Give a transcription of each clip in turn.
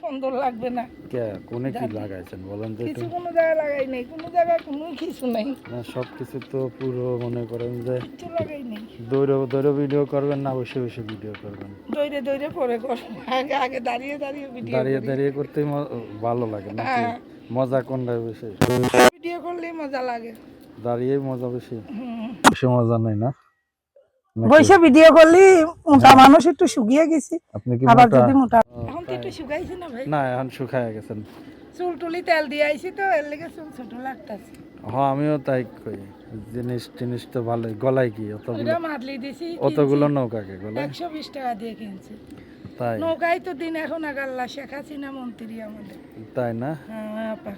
সুন্দর লাগবে না। কে কোনে কি লাগাইছেন বলেন তো কিছু কোনো জায়গায় লাগাই নেই কোনো জায়গায় কোনো কিছু নেই। না সব কিছু তো পুরো মনে করেন যে কিছু লাগাই নেই। দৌড়ে দৌড়ে ভিডিও করবেন না বসে বসে ভিডিও করবেন। দৌড়ে দৌড়ে পরে করব। আগে আগে দাঁড়িয়ে দাঁড়িয়ে ভিডিও দাঁড়িয়ে দাঁড়িয়ে করতে ভালো লাগে নাকি হ্যাঁ। মজা কোনটা বেশি ভিডিও করলেই মজা লাগে। দাঁড়িয়ে মজা বেশি বেশি মজা নেই না? বৈশা ভিডিও করলি মোটা মানুষ একটু শুকিয়ে গেছি আবার যদি মোটা এখন তো একটু শুকাইছি না ভাই? না এখন শুকায় গেছেন। চুল টুলি তেল দিয়ে আইছি তো এর লেগে চুল ছোট লাগতাছে। হ্যাঁ আমিও তাই কই জিনিস টিনিস তো ভালোই গলায় কি অতগুলো? মাদলি দিছি অতগুলো নৌকাকে গলায়? একশো বিশ টাকা দিয়ে কিনছি। তাই? নৌকায় তো দিন এখন আগাল্লা শেখ হাসিনা মন্ত্রী আমাদের। তাই না? হ্যাঁ আপা।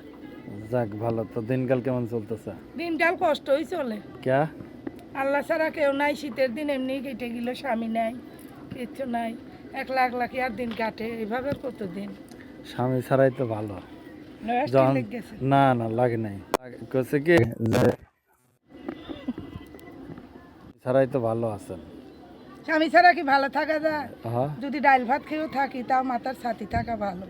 যাক ভালো তো দিনকাল কেমন চলতেছে? দিনকাল কষ্টই চলে। ক্যা? আল্লাহ ছাড়া কেউ নাই শীতের দিন এমনি কেটে গেল স্বামী নাই কিচ্ছু নাই। এক লাখ লাখ আর দিন কাটে? এইভাবে কতদিন? স্বামী ছাড়াই তো ভালো। না না লাগে নাই। কছে কি ছাড়াই তো ভালো আছেন। স্বামী ছাড়া কি ভালো থাকা যায়? হ্যাঁ। যদি ডাল ভাত খেয়েও থাকি তাও মাথার ছাতি থাকা ভালো।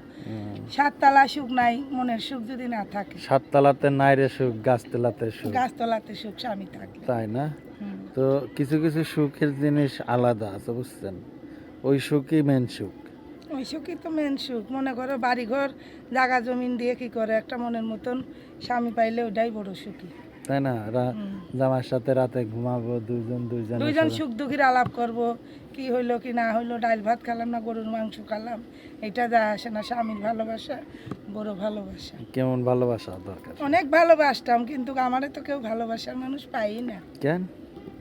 সাততলা সুখ নাই মনের সুখ যদি না থাকে। সাততলাতে নাইরে সুখ গাছতলাতে সুখ। গাছতলাতে সুখ স্বামী থাকলে। তাই না। তো কিছু কিছু সুখের জিনিস আলাদা আছে বুঝছেন? ওই সুখই মেন সুখ। ওই সুখই তো মেন সুখ। মনে করো বাড়িঘর জায়গা জমিন দিয়ে কি করে? একটা মনের মতন স্বামী পাইলে ওটাই বড় সুখী। তাই না? জামার সাথে রাতে ঘুমাবো দুইজন দুইজন দুইজন সুখ দুঃখীর আলাপ করব। কি হইল কি না হইল? ডাল ভাত খেলাম না গরুর মাংস খেলাম? এটা যা আসে না স্বামীর ভালোবাসা বড় ভালোবাসা। কেমন ভালোবাসা দরকার? অনেক ভালোবাসতাম কিন্তু আমারে তো কেউ ভালোবাসার মানুষ পাই না। কেন?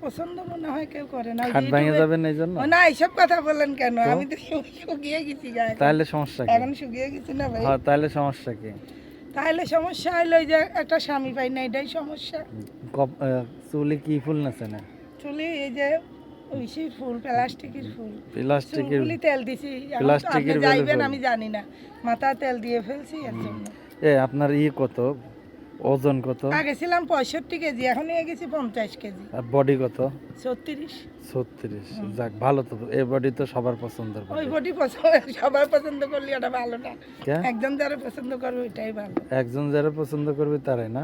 পছন্দ মনে হয় কেউ করে না খাট ভেঙে যাবেন এই জন্য না এইসব কথা বললেন কেন? আমি তো শুকিয়ে গেছি তাহলে সমস্যা কি? এখন শুকিয়ে গেছি না ভাই। হ্যাঁ তাহলে সমস্যা কি? তাহলে সমস্যা ওই যে একটা স্বামী পাই না এটাই সমস্যা। চুলে কি ফুল নাছে না? চুলি এই যে ফুল প্লাস্টিকের ফুল। প্লাস্টিকের চুলগুলি তেল দিছি প্লাস্টিকের যাইবেন আমি জানি না। মাথা তেল দিয়ে ফেলছি এর জন্য। এ আপনার ই কত? ওজন কত? আগে ছিলাম পঁয়ষট্টি কেজি এখন নিয়ে গেছি পঞ্চাশ কেজি। আর বডি কত? ছত্রিশ। ছত্রিশ। যাক ভালো তো। এই বডি তো সবার পছন্দের ওই বডি পছন্দ সবার পছন্দ করলে এটা ভালো না। একজন যারা পছন্দ করবে ওইটাই ভালো। একজন যারা পছন্দ করবে তারাই না।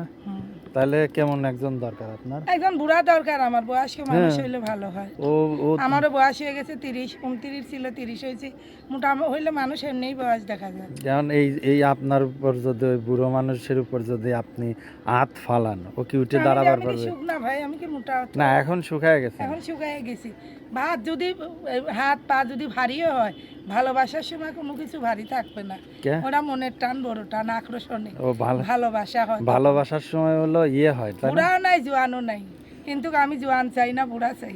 তাহলে কেমন একজন দরকার আপনার? একজন বুড়া দরকার আমার বয়স্ক মানুষ হইলে ভালো হয়। ও ও আমারও বয়স হয়ে গেছে তিরিশ উনত্রিশ ছিল তিরিশ হয়েছে। মোটা হইলে মানুষ এমনিই বয়স দেখা যায়। যেমন এই এই আপনার উপর যদি ওই বুড়ো মানুষের উপর যদি আপনি হাত ফালান ও কি উঠে দাঁড়াবার পারবে? শুক না ভাই আমি কি মোটা না এখন শুকায় গেছে। এখন শুকায় গেছি। ভাত যদি হাত পা যদি ভারীও হয় ভালোবাসার সময় কোনো কিছু ভারী থাকবে না। ওরা মনের টান বড় টান আক্রোশনে ও ভালো ভালোবাসা হয়। ভালোবাসার সময় হলো ইয়ে হয় তাই না? বুড়াও নাই জোয়ানও নাই। কিন্তু আমি জোয়ান চাই না বুড়া চাই।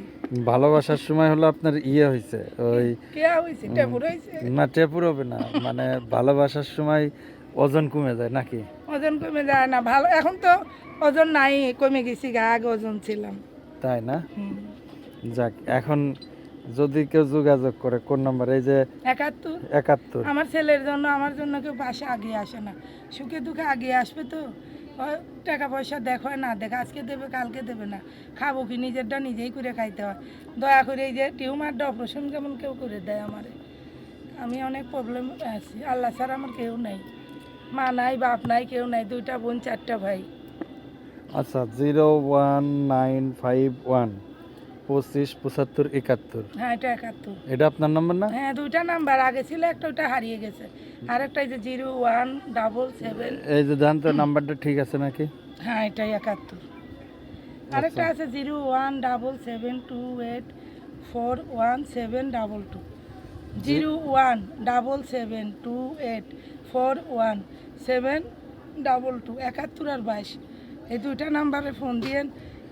ভালোবাসার সময় হলো আপনার ইয়ে হয়েছে ওই কে হয়েছে টেপুর হয়েছে না টেপুর হবে না মানে ভালোবাসার সময় ওজন কমে যায় নাকি? ওজন কমে যায় না ভালো এখন তো ওজন নাই কমে গেছি গা আগে ওজন ছিলাম। তাই না? হুম। যাক এখন যদি কেউ যোগাযোগ করে কোন নাম্বার? এই যে একাত্তর। একাত্তর। আমার ছেলের জন্য আমার জন্য কেউ পাশে আগে আসে না। সুখে দুঃখে আগে আসবে তো? টাকা পয়সা দেখ না দেখ, আজকে দেবে, কালকে দেবে না। খাব কি, নিজেরটা নিজেই করে খাইতে হয়। দয়া করে এই যে টিউমারটা অপারেশন যেমন কেউ করে দেয় আমারে। আমি অনেক প্রবলেম আছি। আল্লাহ স্যার আমার কেউ নাই। মা নাই, বাপ নাই, কেউ নাই, দুইটা বোন, চারটা ভাই। আচ্ছা zero one nine five one পঁচিশ পঁচাত্তর একাত্তর। হ্যাঁ এটা একাত্তর। এটা আপনার নাম্বার না? হ্যাঁ দুইটা নাম্বার। আগে ছিল একটা ওটা হারিয়ে গেছে। আর একটা এই যে জিরো ওয়ান ডাবল সেভেন। এই যে জানতো নাম্বারটা ঠিক আছে নাকি? হ্যাঁ এটাই একাত্তর। আরেকটা আছে zero one double seven two eight four one seven double two. Zero one double seven two eight four one seven double two. একাত্তর আর বাইশ। এই দুইটা নাম্বারে ফোন দিয়েন।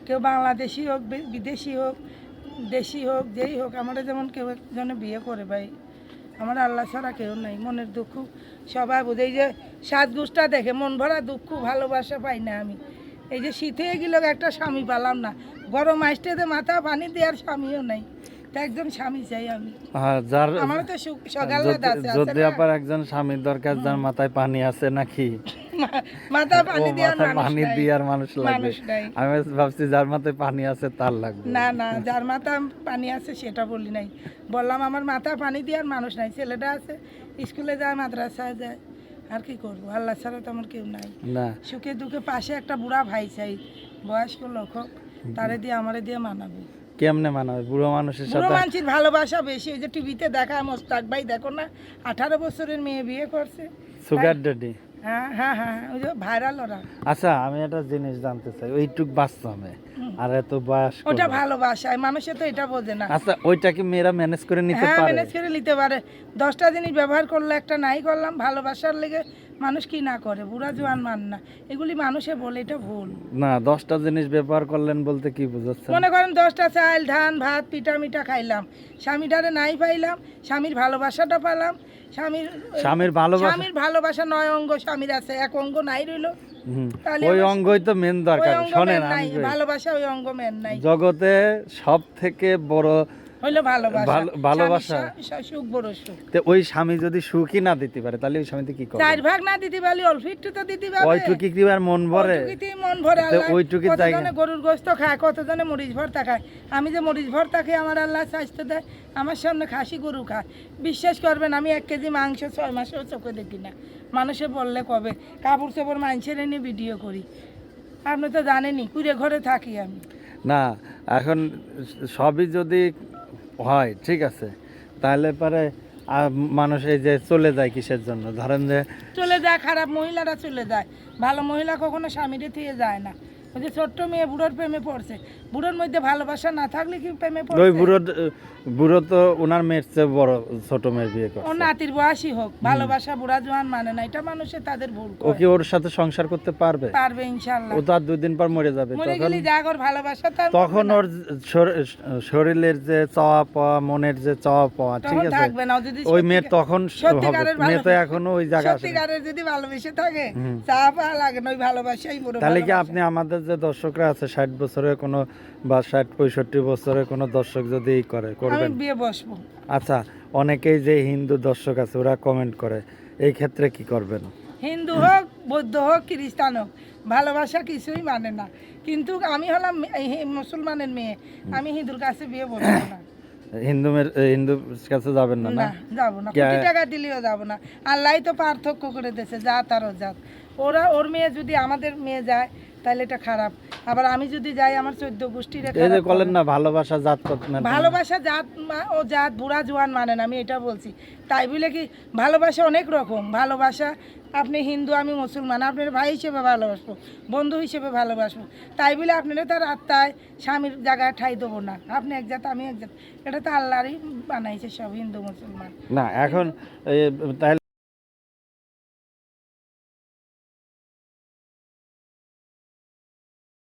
কেউ বাংলাদেশি হোক বিদেশি হোক, দেশি হোক, যেই হোক, আমরা যেমন কেউ একজনে বিয়ে করে ভাই, আমার আল্লাহ ছাড়া কেউ নাই, মনের দুঃখ সবাই বোঝে। এই যে গুষ্টা দেখে মন ভরা দুঃখ, ভালোবাসা পাই না আমি। এই যে শীতে গেল একটা স্বামী পালাম না, গরম আসতে মাথা পানি দেওয়ার স্বামীও নাই। স্বামী চাই আমি। হ্যাঁ যার আমার তো সুখ- সকাল রাত যদি- আছে, আছে যদি না? একজন স্বামীর দরকার যার মাথায় পানি আছে নাকি? মাথা পানি দেওয়ার মানুষ পানি নাই। দিয়ার মানুষ লাগবে। আমি ভাবছি যার মাথায় পানি আছে তার লাগবে। না না যার মাথা পানি আছে সেটা বলি নাই। বললাম আমার মাথা পানি দেওয়ার মানুষ নাই ছেলেটা আছে স্কুলে যায় মাদ্রাসায় যায় আর কি করব? আল্লাহ ছাড়া তো আমার কেউ নাই। সুখে দুঃখে পাশে একটা বুড়া ভাই চাই বয়স্ক লোক তারে দিয়ে আমারে দিয়ে মানাবে। কেমনে মানাবে? বুড়ো মানুষের বুড়ো সাথে মানুষের ভালোবাসা বেশি। ওই যে টিভিতে দেখা মোস্তাক ভাই দেখো না আঠারো বছরের মেয়ে বিয়ে করছে। সুগার ড্যাডি হ্যাঁ হ্যাঁ হ্যাঁ ওই যে ভাইরাল ওরা। আচ্ছা আমি একটা জিনিস জানতে চাই। ওইটুক বাচ্চামে আর এত বয়স ওটা ভালোবাসা মানুষে তো এটা বোঝে না। আচ্ছা ওইটা কি মেয়েরা ম্যানেজ করে নিতে হ্যাঁ পারে। ম্যানেজ করে নিতে পারে। দশটা জিনিস ব্যবহার করলে একটা নাই করলাম ভালোবাসার লেগে মানুষ কি না করে? বুড়া জোয়ান মান না। এগুলি মানুষে বলে এটা ভুল। না দশটা জিনিস ব্যবহার করলেন বলতে কি বুঝাচ্ছেন? মনে করেন দশটা চাল ধান ভাত পিঠা মিঠা খাইলাম। স্বামীটারে নাই পাইলাম স্বামীর ভালোবাসাটা পেলাম। স্বামীর স্বামীর ভালোবাসা স্বামীর ভালোবাসা নয় অঙ্গ স্বামীর আছে এক অঙ্গ নাই রইল। ওই অঙ্গই তো মেন দরকার শোনেন নাই ভালোবাসা ওই অঙ্গ মেন নাই। জগতে সব থেকে বড় হইল ভালোবাসা। ভালোবাসা। সুখ বড় সুখ। তে ওই স্বামী যদি সুখী না দিতে পারে তাহলে ওই স্বামীতে কি করে চার ভাগ না দিতে পারলে অল্প একটু তো দিতে ওইটুকি কি আর মন ভরে? মন ভরে আল্লাহ। জায়গা- গরুর গোস্ত খায় কতজনে মরিচ ভর্তা খায়। আমি যে মরিচ ভর্তা খাই আমার আল্লাহ স্বাস্থ্য দেয় আমার সামনে খাসি গরু খায়। বিশ্বাস করবেন আমি এক কেজি মাংস ছয় মাসেও চোখে দেখি না। মানুষে বললে কবে? কাপড় চোপড় মানুষের এনে ভিডিও করি। আপনি তো জানেনই কুড়ে ঘরে থাকি আমি। না এখন সবই যদি হয়, ঠিক আছে। তাহলে পরে আর মানুষ এই যে চলে যায় কিসের জন্য? ধরেন যে চলে যায়, খারাপ মহিলারা চলে যায়। ভালো মহিলা কখনো স্বামীরে থেকে যায় না। ওই যে ছোট্ট মেয়ে বুড়োর প্রেমে পড়ছে। বুড়োর মধ্যে ভালোবাসা না থাকলে কি প্রেমে ওই বুড়ো বুড়ো তো ওনার মেয়ের চেয়ে বড় ছোট মেয়ের বিয়ে ও করছে নাতির বয়সী হোক ভালোবাসা বুড়া জোয়ান মানে না এটা মানুষের তাদের ভুল ও কি ওর সাথে সংসার করতে পারবে? পারবে ইনশাল্লাহ। ও তো আর দুই দিন পর মরে যাবে মরে তখন গেলে যা ওর ভালোবাসা তার তখন ওর শরীরের যে চাওয়া পাওয়া মনের যে চাওয়া পাওয়া ঠিক আছে? থাকবে না যদি ওই মেয়ের তখন হবে। মেয়ে তো এখনও ওই জায়গা সত্যিকারের যদি ভালোবেসে থাকে হুম। চা পা লাগে না ওই ভালোবাসাই তাহলে কি আপনি আমাদের যে দর্শকরা আছে ষাট বছরের কোনো বা ষাট পঁয়ষট্টি বছরের কোনো দর্শক যদি করে করবেন? বিয়ে বসবো। আচ্ছা অনেকেই যে হিন্দু দর্শক আছে ওরা কমেন্ট করে এই ক্ষেত্রে কি করবেন? হিন্দু হোক বৌদ্ধ হোক খ্রিস্টান হোক ভালোবাসা কিছুই মানে না। কিন্তু আমি হলাম মুসলমানের মেয়ে আমি হিন্দুর কাছে বিয়ে বসবো না। হিন্দু হিন্দুর কাছে যাবেন না না? যাব না। কোটি টাকা দিলেও যাব না। আল্লাহ তো পার্থক্য করে দিয়েছে যা তারও যাক ওরা ওর মেয়ে যদি আমাদের মেয়ে যায় তাহলে এটা খারাপ। আবার আমি যদি যাই আমার চোদ্দ গোষ্ঠীর এই যে বলেন না ভালোবাসা জাত ভালোবাসা জাত ও জাত বুড়া জোয়ান মানে না আমি এটা বলছি। তাই বলে কি ভালোবাসা অনেক রকম। ভালোবাসা আপনি হিন্দু আমি মুসলমান আপনার ভাই হিসেবে ভালোবাসবো বন্ধু হিসেবে ভালোবাসবো। তাই বলে আপনারা তার আত্মায় স্বামীর জায়গায় ঠাই দেবো না। আপনি এক জাত আমি এক জাত। এটা তো আল্লাহরই বানাইছে সব হিন্দু মুসলমান। না এখন তাহলে